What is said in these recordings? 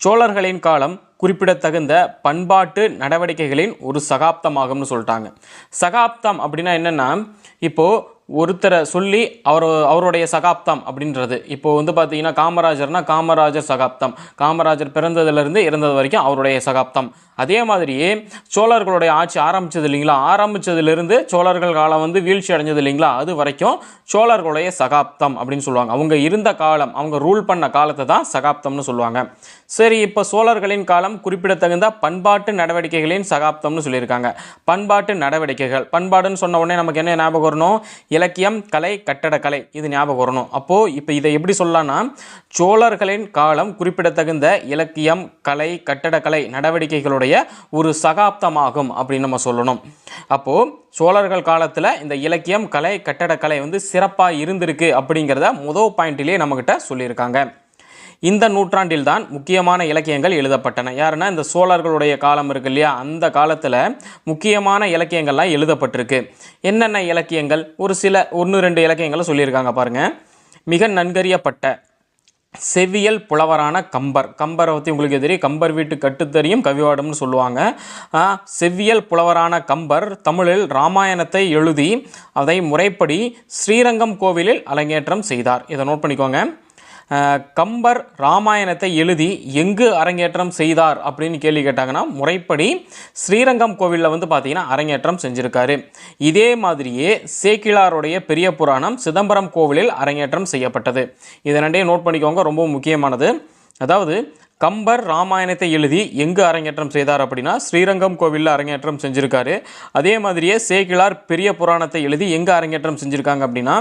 சோழர்களின் காலம் குறிப்பிடத்தகுந்த பண்பாட்டு நடவடிக்கைகளின் ஒரு சகாப்தமாகும்னு சொல்லிட்டாங்க. சகாப்தம் அப்படின்னா என்னென்னா இப்போது ஒருத்தரை சொல்லி அவர் அவருடைய சகாப்தம் அப்படின்றது. இப்போ வந்து பார்த்தீங்கன்னா காமராஜர்னா காமராஜர் சகாப்தம். காமராஜர் பிறந்ததுலேருந்து இறந்தது வரைக்கும் அவருடைய சகாப்தம். அதே மாதிரியே சோழர்களுடைய ஆட்சி ஆரம்பித்தது இல்லைங்களா? ஆரம்பித்ததுலேருந்து சோழர்கள் காலம் வந்து வீழ்ச்சி அடைஞ்சது இல்லைங்களா? அது வரைக்கும் சோழர்களுடைய சகாப்தம் அப்படின்னு சொல்லுவாங்க. அவங்க இருந்த காலம் அவங்க ரூல் பண்ண காலத்தை தான் சகாப்தம்னு சொல்லுவாங்க. சரி இப்போ சோழர்களின் காலம் குறிப்பிடத்தகுந்த பண்பாட்டு நடவடிக்கைகளின் சகாப்தம்னு சொல்லியிருக்காங்க. பண்பாட்டு நடவடிக்கைகள். பண்பாடுன்னு சொன்ன உடனே நமக்கு என்ன ஞாபகம் வரணும்? இலக்கியம் கலை கட்டடக்கலை இது ஞாபகம் வரணும். அப்போது இப்போ இதை எப்படி சொல்லலாம்னா சோழர்களின் காலம் குறிப்பிடத்தகுந்த இலக்கியம் கலை கட்டடக்கலை நடவடிக்கைகளுடைய ஒரு சகாப்தமாகும் அப்படின்னு நம்ம சொல்லணும். அப்போது சோழர்கள் காலத்தில் இந்த இலக்கியம் கலை கட்டடக்கலை வந்து சிறப்பாக இருந்திருக்கு அப்படிங்கிறத முதல் பாயிண்ட்லேயே நம்மக்கிட்ட சொல்லியிருக்காங்க. இந்த நூற்றாண்டில்தான் முக்கியமான இலக்கியங்கள் எழுதப்பட்டன. யாருன்னா இந்த சோழர்களுடைய காலம் இருக்கு இல்லையா? அந்த காலத்தில் முக்கியமான இலக்கியங்கள்லாம் எழுதப்பட்டிருக்கு. என்னென்ன இலக்கியங்கள்? ஒரு சில ஒன்று ரெண்டு இலக்கியங்களை சொல்லியிருக்காங்க பாருங்கள் மிக நன்கறியப்பட்ட செவ்வியல் புலவரான கம்பர். கம்பரை பற்றி உங்களுக்கு தெரியும். கம்பர் வீட்டு கட்டுத்தறியும் கவிவாடம்னு சொல்லுவாங்க. செவ்வியல் புலவரான கம்பர் தமிழில் ராமாயணத்தை எழுதி அதை முறைப்படி ஸ்ரீரங்கம் கோவிலில் அரங்கேற்றம் செய்தார். இதை நோட் பண்ணிக்கோங்க. கம்பர் ராமாயணத்தை எழுதி எங்கு அரங்கேற்றம் செய்தார் அப்படின்னு கேள்வி கேட்டாங்கன்னா முறைப்படி ஸ்ரீரங்கம் கோவிலில் வந்து பார்த்தீங்கன்னா அரங்கேற்றம் செஞ்சுருக்காரு. இதே மாதிரியே சேக்கிழாருடைய பெரிய புராணம் சிதம்பரம் கோவிலில் அரங்கேற்றம் செய்யப்பட்டது. இதை ரெண்டையும் நோட் பண்ணிக்கோங்க ரொம்ப முக்கியமானது. அதாவது கம்பர் ராமாயணத்தை எழுதி எங்கு அரங்கேற்றம் செய்தார் அப்படின்னா ஸ்ரீரங்கம் கோவிலில் அரங்கேற்றம் செஞ்சுருக்காரு. அதே மாதிரியே சேக்கிழார் பெரிய புராணத்தை எழுதி எங்கே அரங்கேற்றம் செஞ்சுருக்காங்க அப்படின்னா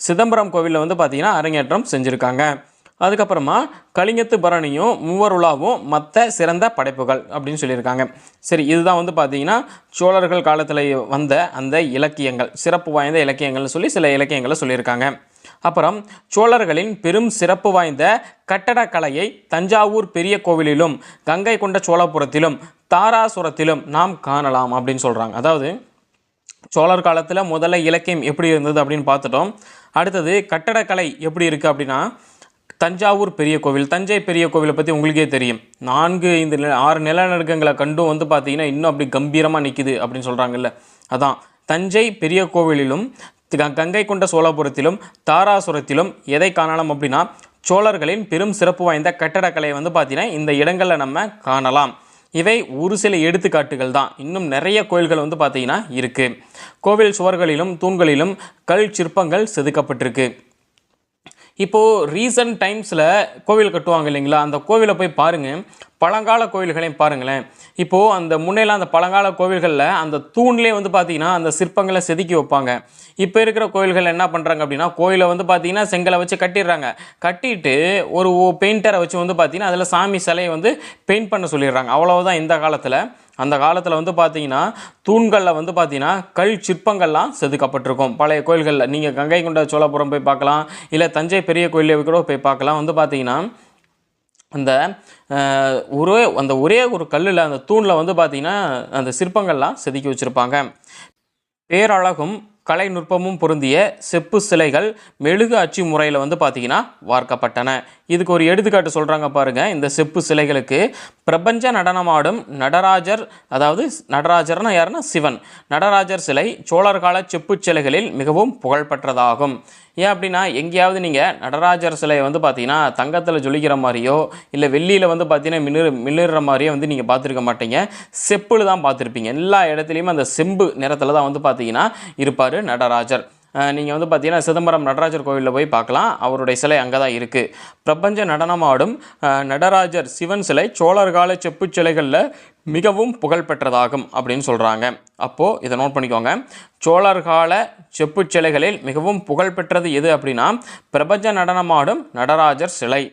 சிதம்பரம் கோவிலில் வந்து பார்த்திங்கன்னா அரங்கேற்றம் செஞ்சுருக்காங்க. அதுக்கப்புறமா கலிங்கத்து பரணியும் மூவருலாவும் மற்ற சிறந்த படைப்புகள் அப்படின்னு சொல்லியிருக்காங்க. சரி இதுதான் வந்து பார்த்தீங்கன்னா சோழர்கள் காலத்தில் வந்த அந்த இலக்கியங்கள் சிறப்பு வாய்ந்த இலக்கியங்கள்னு சொல்லி சில இலக்கியங்களை சொல்லியிருக்காங்க. அப்புறம் சோழர்களின் பெரும் சிறப்பு வாய்ந்த கட்டடக்கலையை தஞ்சாவூர் பெரிய கோவிலிலும் கங்கை கொண்ட சோழபுரத்திலும் தாராசுரத்திலும் நாம் காணலாம் அப்படின்னு சொல்கிறாங்க அதாவது சோழர் காலத்தில் முதல்ல இலக்கியம் எப்படி இருந்தது அப்படின்னு பார்த்துட்டோம். அடுத்தது கட்டடக்கலை எப்படி இருக்குது அப்படின்னா தஞ்சாவூர் பெரிய கோவில் தஞ்சை பெரிய கோவிலை பற்றி உங்களுக்கே தெரியும். நான்கு ஐந்து நில ஆறு நிலநடுக்கங்களை கண்டும் வந்து பார்த்தீங்கன்னா இன்னும் அப்படி கம்பீரமாக நிற்கிது அப்படின்னு சொல்கிறாங்கல்ல அதான் தஞ்சை பெரிய கோவிலிலும் க- கங்கை கொண்ட சோழபுரத்திலும் தாராசுரத்திலும் எதை காணலாம் அப்படின்னா சோழர்களின் பெரும் சிறப்பு வாய்ந்த கட்டடக்கலையை வந்து பார்த்தீங்கன்னா இந்த இடங்களில் நம்ம காணலாம். இவை ஒரு சில எடுத்துக்காட்டுகள் தான். இன்னும் நிறைய கோயில்கள் வந்து பார்த்தீங்கன்னா இருக்குது கோவில் சுவர்களிலும் தூண்களிலும் கல் சிற்பங்கள் செதுக்கப்பட்டிருக்கு. இப்போது ரீசன்ட் டைம்ஸில் கோவில் கட்டுவாங்க இல்லைங்களா? அந்த கோவிலை போய் பாருங்கள் பழங்கால கோவில்களையும் பாருங்களேன். இப்போது அந்த முன்னையெல்லாம் அந்த பழங்கால கோவில்களில் அந்த தூண்லேயே வந்து பார்த்தீங்கன்னா அந்த சிற்பங்களை செதுக்கி வைப்பாங்க. இப்போ இருக்கிற கோவில்கள் என்ன பண்ணுறாங்க அப்படின்னா கோயிலை வந்து பார்த்தீங்கன்னா செங்கலை வச்சு கட்டிடுறாங்க. கட்டிட்டு ஒரு பெயிண்டரை வச்சு வந்து பார்த்தீங்கன்னா அதில் சாமி சிலையை வந்து பெயிண்ட் பண்ண சொல்லிடுறாங்க. அவ்வளோதான் இந்த காலத்தில். அந்த காலத்தில் வந்து பார்த்தீங்கன்னா தூண்களில் வந்து பார்த்தீங்கன்னா கல் சிற்பங்கள்லாம் செதுக்கப்பட்டிருக்கும். பழைய கோயில்களில். நீங்கள் கங்கை கொண்ட சோழபுரம் போய் பார்க்கலாம் இல்லை தஞ்சை பெரிய கோயிலில் கூட போய் பார்க்கலாம். வந்து பார்த்தீங்கன்னா அந்த ஒரே அந்த ஒரே ஒரு கல்லில் அந்த தூணில் வந்து பார்த்தீங்கன்னா அந்த சிற்பங்கள்லாம் செதுக்கி வச்சுருப்பாங்க. பேரழகும் கலை நுட்பமும் பொருந்திய செப்பு சிலைகள் மெழுகு அச்சு முறையில் வந்து பார்த்திங்கன்னா வார்க்கப்பட்டன. இதுக்கு ஒரு எடுத்துக்காட்டு சொல்கிறாங்க பாருங்கள் இந்த செப்பு சிலைகளுக்கு பிரபஞ்ச நடனமாடும் நடராஜர் அதாவது நடராஜர்னா யாருன்னா சிவன். நடராஜர் சிலை சோழர் கால செப்பு சிலைகளில் மிகவும் புகழ்பெற்றதாகும். ஏன் அப்படின்னா எங்கேயாவது நீங்கள் நடராஜர் சிலையை வந்து பார்த்தீங்கன்னா தங்கத்தில் ஜொலிக்கிற மாதிரியோ இல்லை வெள்ளியில் வந்து பார்த்தீங்கன்னா மின்னு மின்னுற மாதிரியோ வந்து நீங்கள் பார்த்துருக்க மாட்டீங்க. செப்பில் தான் பார்த்துருப்பீங்க எல்லா இடத்துலையுமே அந்த செம்பு நிறத்தில் தான் வந்து பார்த்தீங்கன்னா இருப்பார் நடராஜர். நீங்கள் வந்து பார்த்தீங்கன்னா சிதம்பரம் நடராஜர் கோவிலில் போய் பார்க்கலாம். அவருடைய சிலை அங்கே தான் இருக்குது பிரபஞ்ச நடனமாடும் நடராஜர் சிவன் சிலை சோழர் கால செப்புச் சிலைகளில் மிகவும் புகழ்பெற்றதாகும் அப்படின்னு சொல்கிறாங்க அப்போது இதை நோட் பண்ணிக்கோங்க. சோழர் கால செப்புச் சிலைகளில் மிகவும் புகழ்பெற்றது எது அப்படின்னா பிரபஞ்ச நடனமாடும் நடராஜர் சிலை.